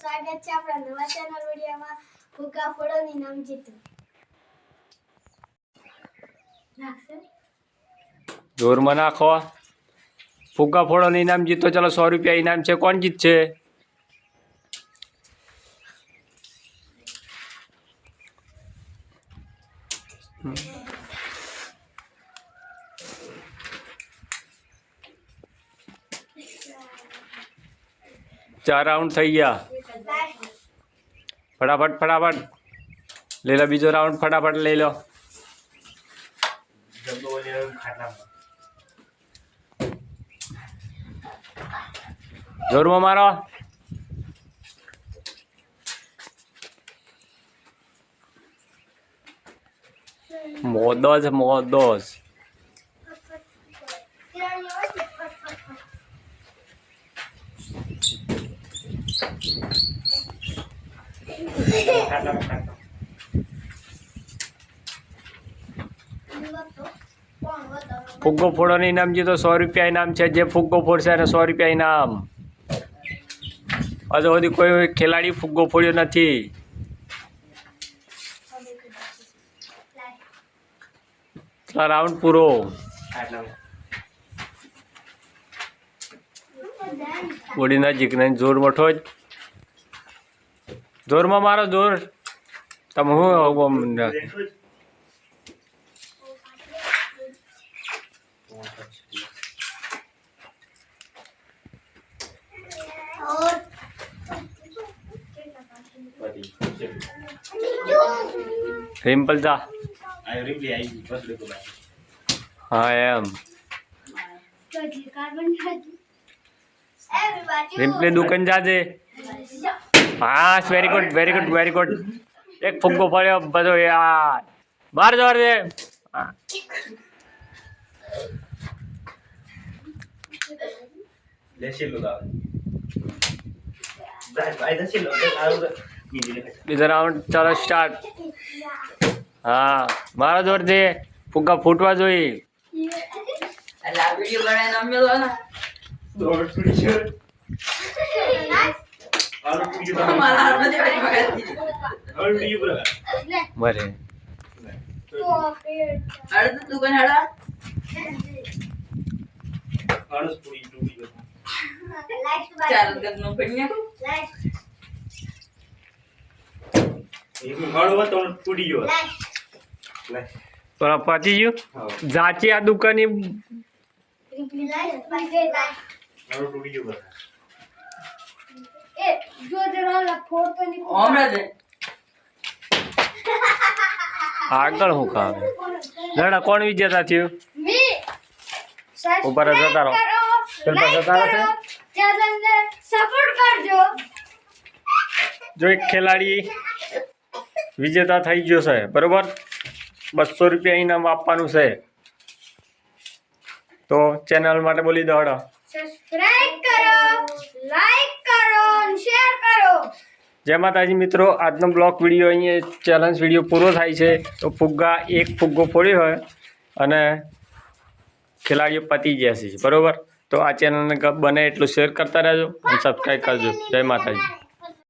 સ્વાગત છે આપણા નવા ચેનલ વિડીયોમાં. ભૂકા ફળોની નામ જીતું. જોરમાં નાખો. ફુગ્ગા ફોડોનું ઇનામ જીતો. ચલો સો રૂપિયા ઇનામ છે. કોણ જીતશે? ચાર રાઉન્ડ થઈ ગયા. ફટાફટ ફટાફટ. લઈ લો બીજો રાઉન્ડ ફટાફટ લઈ લો. જોરમાં મારો. મોદો છે મોદો જ. ફુગ્ગો ફોડોનું ઇનામ જીતો સો રૂપિયા ઇનામ છે, જે ફુગ્ગો ફોડશે એને સો રૂપિયા ઇનામ હજુ સુધી કોઈ ખેલાડી ફુગ્ગો ફોડ્યો નથી. રાઉન્ડ પૂરો. બોડી નજીક નહીં જોર મઠો જ. જોરમાં મારો જોર. તમે હું રિમ્પલ જા. હા, એમ. રિમ્પલી દુકાન જાજે હા very good very good very good એક ફુગ્ગો પડ્યો બધો યાર બહાર જવા દે હા. બીજો રાઉન્ડ ચાલો સ્ટાર્ટ હા મારા જોરથી ફુગ્ગા ફૂટવા જોઈએ એટલે આ વીડિયો બનાવીને અમે લો ને બરે. હાડો તો દુકાન હાડો ચાર ગદનો પડી તો પતી ગયું જાચી આ દુકાનની હમણાં જ. આગળ હું કામ લડા કોણ વિજેતા થયું? ઉપર જ જતા રહો. જતા જતા રહો. સપોર્ટ કરજો. જો એક ખેલાડી વિજેતા થઈ ગયો છે બરોબર? બસો રૂપિયા ઇનામ આપવાનું છે. તો ચેનલ માટે બોલી દો હડો સબસ્ક્રાઇબ કરો લાઈક જય માતાજી મિત્રો, આજનો બ્લોક વીડિયો અહીંયા ચેલેન્જ વીડિયો પૂરો થાય છે. તો ફુગ્ગા એક ફુગ્ગો ફોડ્યો હોય અને ખેલાડીઓ પતી ગયા છે, બરાબર? તો આ ચેનલને બને એટલું શેર કરતા રહેજો અને સબસ્ક્રાઈબ કરજો. જય માતાજી.